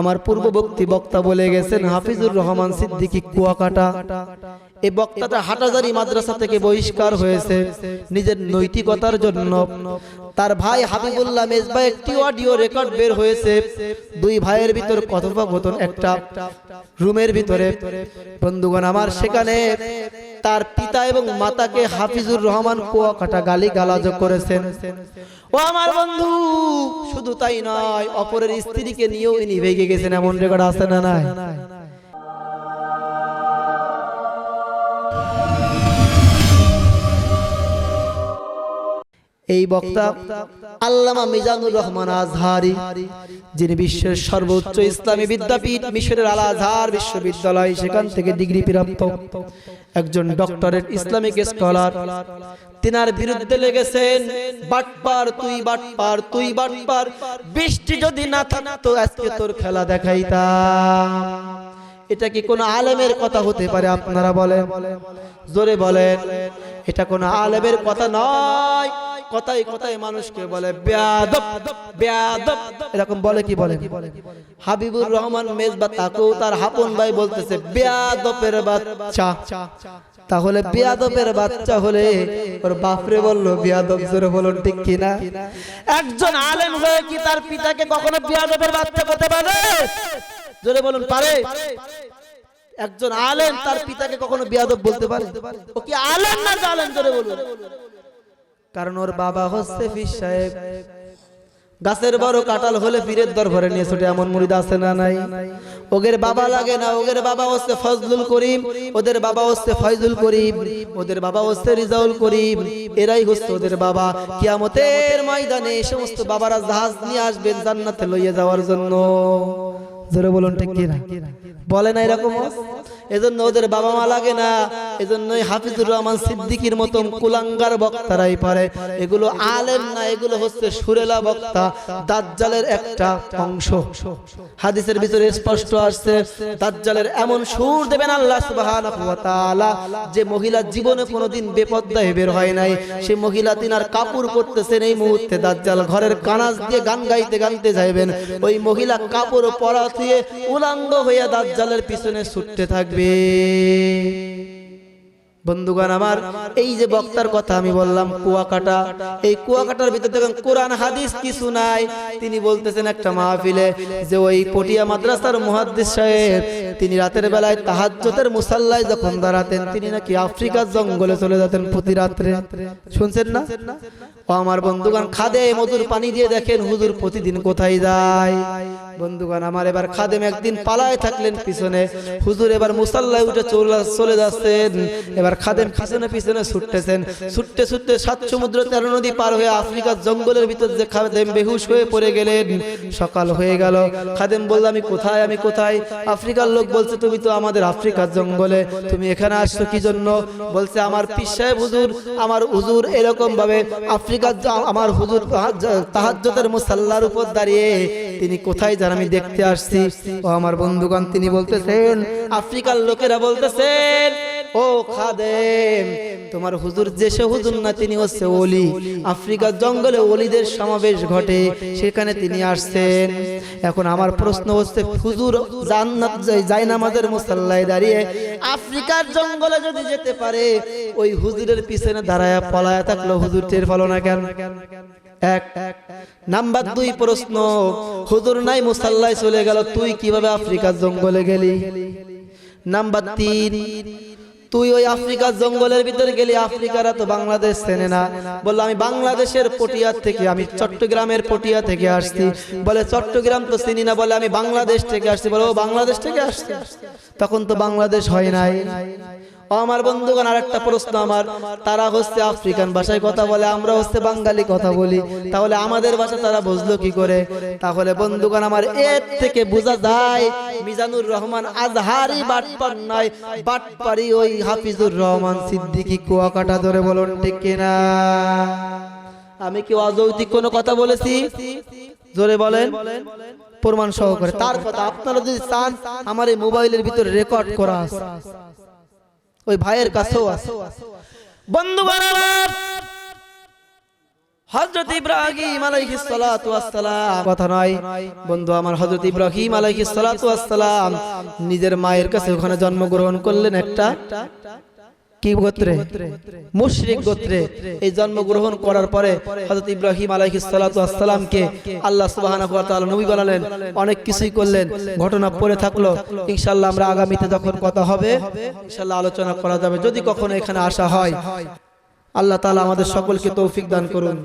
আমার পূর্ববর্তী বক্তা বলে গেছেন, হাফিজুর রহমান সিদ্দিকী কুয়াকাটা। এই বক্তাটা হাটাজারি মাদ্রাসা থেকে বহিষ্কার হয়েছে, নিজের নৈতিকতার জন্য। তার ভাই হাবিবুল্লাহ মেজবা একটি অডিও রেকর্ড বের হয়েছে, দুই ভাইয়ের ভিতর কথোপকথন একটা, রুমের ভিতরে। বন্ধুগণ, আমার সেখানে তার পিতা এবং মাতাকে হাফিজুর রহমান কুয়াকাটা গালি গালাজ করেছেন। ও আমার বন্ধু, শুধু তাই নয়, অপরের স্ত্রীকে নিয়েও ইনি ভেগে গেছেন, এমন রেকর্ড আছে না নাই? এই বক্তা আল্লামা মিজানুর রহমান আজহারি, যিনি বিশ্বের সর্বোচ্চ ইসলামী বিদ্যাপীঠ মিশরের আল আজহার বিশ্ববিদ্যালয়, সেখান থেকে ডিগ্রি প্রাপ্ত একজন ডক্টরেট ইসলামিক স্কলার। তিনার বিরুদ্ধে লেগেছেন, বাটপার তুই বাটপার তুই বাটপার, বৃষ্টি যদি না থাকতো আজকে তোর খেলা দেখাইতাম। এটা কি কোন আলেমের কথা হতে পারে আপনারা বলেন? জোরে বলেন। এটা কোন আলেমের কথা নয়। কথাই কথাই মানুষকে বলে, বেয়াদব বেয়াদব। এরকম বলে কি বলে? হাবিবুর রহমান মেজবা তাকেও তার হাপন ভাই বলতেছে, বেয়াদবের বাচ্চা। তাহলে বিয়াদবের বাচ্চা হলে ওর বাপরে বলল, বিয়াদব জোরে বলুন, ঠিক কিনা একজন আলেম হয়ে কি তার পিতাকে কখনো বিয়াদবের বাচ্চা করতে পারে? জোরে বলুন পারে? একজন আলেম তার পিতাকে কখনো বিয়াদব বলতে পারে? ও কি আলেম না জালেম? জোরে বলুন। কারণ ওর বাবা হচ্ছে ফির সাহেব। গাছের বড় কাটাল হলে পীরের দরবারে নিয়ে ছুটে এমন মুড়িদ আছে না নাই? ওদের বাবা লাগে না ওদের বাবা হচ্ছে ফজলুল করিম ওদের বাবা হচ্ছে ফয়জুল করিম ওদের বাবা হচ্ছে রিজাউল করিম এরাই হচ্ছে ওদের বাবা। কিয়ামতের ময়দানে এই সমস্ত বাবারা জাহাজ নিয়ে আসবেন জান্নাতে লইয়ে যাওয়ার জন্য। জোরে বলুন ঠিক কিনা? বলে না এরকম এজন্য ওদের বাবা মা লাগে না। এজন্যই হাফিজুর রহমান সিদ্দিকির মতন কুলাঙ্গার বক্তারাই পারে। এগুলো আলেম না, এগুলো হচ্ছে সুরেলা বক্তা, দাজ্জালের একটা অংশ। হাদিসের ভিতরে স্পষ্ট আসছে, দাজ্জালের এমন সুর দেবেন আল্লাহ সুবহানাহু ওয়া তাআলা, যে মহিলা জীবনে কোনোদিন বেপদ্দায় বের হয় নাই। সে মহিলা তিনার কাপড় পরতেছেন এই মুহূর্তে, দাজ্জাল ঘরের কানাজ দিয়ে গান গাইতে গাইতে যাইবেন। ওই মহিলা কাপড় পরা থুয়ে উলাঙ্গ হইয়া দাজ্জালের পিছনে ছুটতে থাকবে। বন্ধুগণ, আমার এই যে বক্তার কথা আমি বললাম, কুয়াকাটা, এই কুয়াকাটার ভিতর দেখেন কোরআন, হাদিস কিছু নাই। তিনি বলতেছেন একটা মাহফিলে যে ওই পটিয়া মাদ্রাসার মুহাদ্দিস সাহেব, তিনি রাতের বেলায় তাহাজ্জুদের মুসাল্লায় যখন দাঁড়াতেন, তিনি নাকি আফ্রিকার জঙ্গলে চলে যেতেন প্রতি রাত্রে। শুনছেন না? ও আমার বন্ধুগণ, খাদে মধুর পানি দিয়ে দেখেন হুজুর প্রতিদিন কোথায় যায়? বন্ধুগণ, আমার এবার খাদেম একদিন পালায় থাকলেন পিছনে। হুজুর এবার মুসাল্লায় উঠে চলে- যাচ্ছেন। এবার খাদেম পিছনে পিছনে ছুটতেছেন। ছুটতে ছুটতে সাত সমুদ্র তেরো নদী পার হয়ে আফ্রিকার জঙ্গলের ভিতর যে খাদেম বেহুশ হয়ে পড়ে গেলেন। সকাল হয়ে গেল। খাদেম বলল, আমি কোথায়? আমি কোথায়? আফ্রিকার লোক বলছে, তুমি তো আমাদের আফ্রিকার জঙ্গলে। তুমি এখানে আসছো কি জন্য? বলছে, আমার পীর সাহেব হুজুর, আমার হুজুর এরকম ভাবে আফ্রিকার আমার হুজুর তাহাজ্জতের মুসাল্লার উপর দাঁড়িয়ে তিনি কোথায় যান? আমি দেখতে আসছি। ও আমার বন্ধুগণ তিনি বলতেছেন আফ্রিকার লোকেরা বলতেছেন ও খাদেম, তোমার হুজুর যে হুজুর না, তিনি হচ্ছে ওলি। আফ্রিকার জঙ্গলে ওলিদের সমাবেশ ঘটে, সেখানে তিনি আসছেন। এখন আমার প্রশ্ন হচ্ছে, হুজুর জান্নাত যাই নামাজের মুসাল্লায় দাঁড়িয়ে আফ্রিকার জঙ্গলে যদি যেতে পারে, ওই হুজুরের পিছনে দাঁড়ায় পলায়া থাকল, হুজুর টের পালো না কেন? এক। নাম্বার দুই প্রশ্ন, হুজুর নাই মুসাল্লায় চলে গেল, তুই কীভাবে আফ্রিকার জঙ্গলে গেলি? নাম্বার তিন তুই ওই আফ্রিকার জঙ্গলের ভিতরে গেলি, আফ্রিকারা তো বাংলাদেশ চেনে না। বলল, আমি বাংলাদেশের পটিয়া থেকে, আমি চট্টগ্রামের পটিয়া থেকে আসছি। বলে, চট্টগ্রাম তো চিনি না, বলে, আমি বাংলাদেশ থেকে আসছি। বলে, ও বাংলাদেশ থেকে আসছি। তখন তো বাংলাদেশ হয় নাই। আমার বন্ধুগণ আর একটা প্রশ্ন আমার। তারা হচ্ছে আফ্রিকান ভাষায় কথা বলে, আমরা হচ্ছে বাঙালি কথা বলি। তাহলে আমাদের ভাষা তারা বুঝলো কি করে? তাহলে বন্ধুগণ, আমার এর থেকে বোঝা যায়, মিজানুর রহমান আজহারি বাটপার নয় বাটপারি ওই হাফিজুর রহমান সিদ্দিকী কুয়াকাটা ধরে বলুন, ঠিক কিনা আমি কি অযৌক্তিক কোনো কথা বলেছি? জোরে বলেন। প্রমাণ সহকারে। তার কথা আপনারা যদি চান, আমার এই মোবাইলের ভিতরে রেকর্ড করা আছে। ওই ভাইয়ের কাছেও আছে। বন্ধু বানাবার হযরত ইব্রাহিম আলাইহিস সালাতু ওয়াসসালাম। কথা নয় বন্ধু আমার হযরত ইব্রাহিম আলাইহিস সালাতু ওয়াসসালাম নিজের মায়ের কাছে ওখানে জন্মগ্রহণ করলেন একটা নবী অনেক কিছুই করলেন, ঘটনা থাকল। আমরা আগামীতে যখন কথা হবে আলোচনা করা যাবে। যদি কখনো এখানে আসা হয়, আল্লাহ তালা আমাদের সকলকে তৌফিক দান করুন।